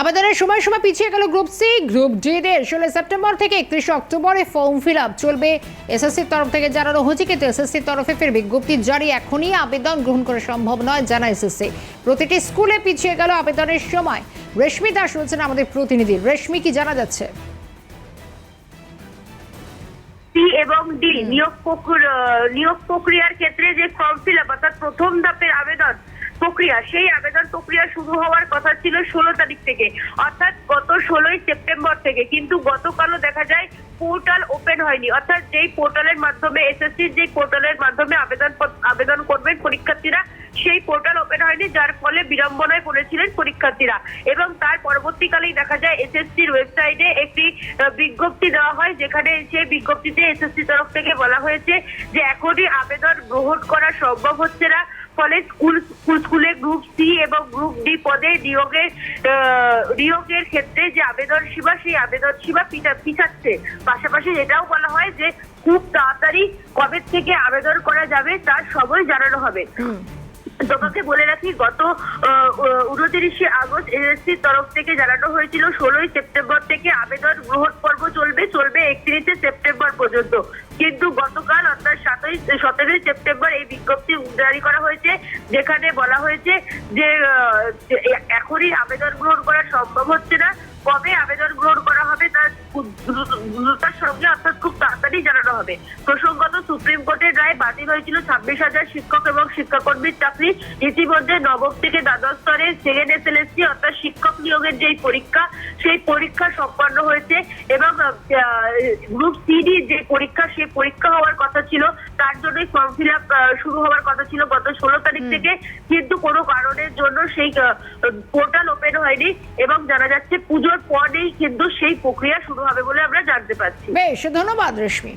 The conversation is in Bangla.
আবেদনের সময় সময় পিছিয়ে গেল গ্রুপ সি, গ্রুপ ডি দের। ষোলো সেপ্টেম্বর থেকে একত্রিশে অক্টোবরে ফর্ম ফিল আপ চলবে। এসএসসির তরফ থেকে জানানো হয়েছে, কিন্তু এসএসসির তরফে ফের বিজ্ঞপ্তি জারি এখনই। আবেদন গ্রহণ করা সম্ভব নয়, জানা এসএসসি। প্রতিটি স্কুলে পিছিয়ে গেল আবেদনের সময়। রেশমি দাস রয়েছেন আমাদের প্রতিনিধি। রেশমি, কি জানা যাচ্ছে? এবং ডি নিয়োগ নিয়োগ প্রক্রিয়ার ক্ষেত্রে যে ফর্ম ফিল আপ, অর্থাৎ প্রথম ধাপের আবেদন প্রক্রিয়া, সেই আবেদন প্রক্রিয়া শুরু হওয়ার কথা ছিল ষোলো তারিখ থেকে, অর্থাৎ গত ষোলোই সেপ্টেম্বর থেকে, কিন্তু গতকালও দেখা যায় পোর্টাল ওপেন হয়নি, অর্থাৎ যেই পোর্টালের মাধ্যমে এসএসসির যে পোর্টালের মাধ্যমে আবেদন আবেদন করবেন পরীক্ষার্থীরা, সেই পোর্টাল ওপেন হয়নি, যার ফলে বিড়ম্বনায় পড়েছিলেন পরীক্ষার্থীরা। এবং তার পরবর্তীকালেই দেখা যায় এসএসসির ওয়েবসাইটে একটি বিজ্ঞপ্তি দেওয়া হয়, যেখানে সেই বিজ্ঞপ্তিতে এসএসসি তরফ থেকে বলা হয়েছে যে এখনই আবেদন গ্রহণ করা সম্ভব হচ্ছে না। ফলে স্কুল স্কুল গ্রুপ সি এবং গ্রুপ ডি পদে নিয়োগের নিয়োগের ক্ষেত্রে যে আবেদন সীমা, সেই আবেদন সীমা পিছা- পিছাচ্ছে। পাশাপাশি এটাও বলা হয় যে খুব তাড়াতাড়ি কবে থেকে আবেদন করা যাবে তার সময় জানানো হবে। তোমাকে বলে রাখি, গত উনত্রিশে আগস্ট এসএসসির তরফ থেকে জানানো হয়েছিল, ষোলোই সেপ্টেম্বর থেকে আবেদন গ্রহণ পর্ব চলবে চলবে একত্রিশে সেপ্টেম্বর পর্যন্ত। কিন্তু গতকাল অর্থাৎ সাতই, সতেরোই সেপ্টেম্বর এই বিজ্ঞপ্তি জারি করা হয়েছে, যেখানে বলা হয়েছে যে এখনই আবেদন গ্রহণ করা সম্ভব হচ্ছে না। কবে আবেদন গ্রহণ দ্রুততার সঙ্গে অর্থাৎ খুব তাড়াতাড়ি জানানো হবে। প্রসঙ্গত সুপ্রিম কোর্টের রায় বাতিল হয়েছিল ছাব্বিশ হাজার শিক্ষক এবং শিক্ষাকর্মীর চাকরি। ইতিমধ্যে নবম থেকে দ্বাদশ স্তরে সেকেন্ড এসএলএসসি অর্থাৎ শিক্ষক নিয়োগের যেই পরীক্ষা, সেই পরীক্ষা সম্পন্ন হয়েছে এবং গ্রুপ সিডি যে পরীক্ষা, সেই পরীক্ষা হওয়ার কথা ছিল। তার জন্য ফর্ম ফিল আপ শুরু হওয়ার কথা ছিল গত ষোলো তারিখ থেকে। কিন্তু কোনো কারণের জন্য সেই পোর্টাল ওপেন হয়নি এবং জানা যাচ্ছে পুজোর পরেই কিন্তু সেই প্রক্রিয়া শুরু হবে বলে আমরা জানতে পারছি। বেশ ধন্যবাদ রেশমি।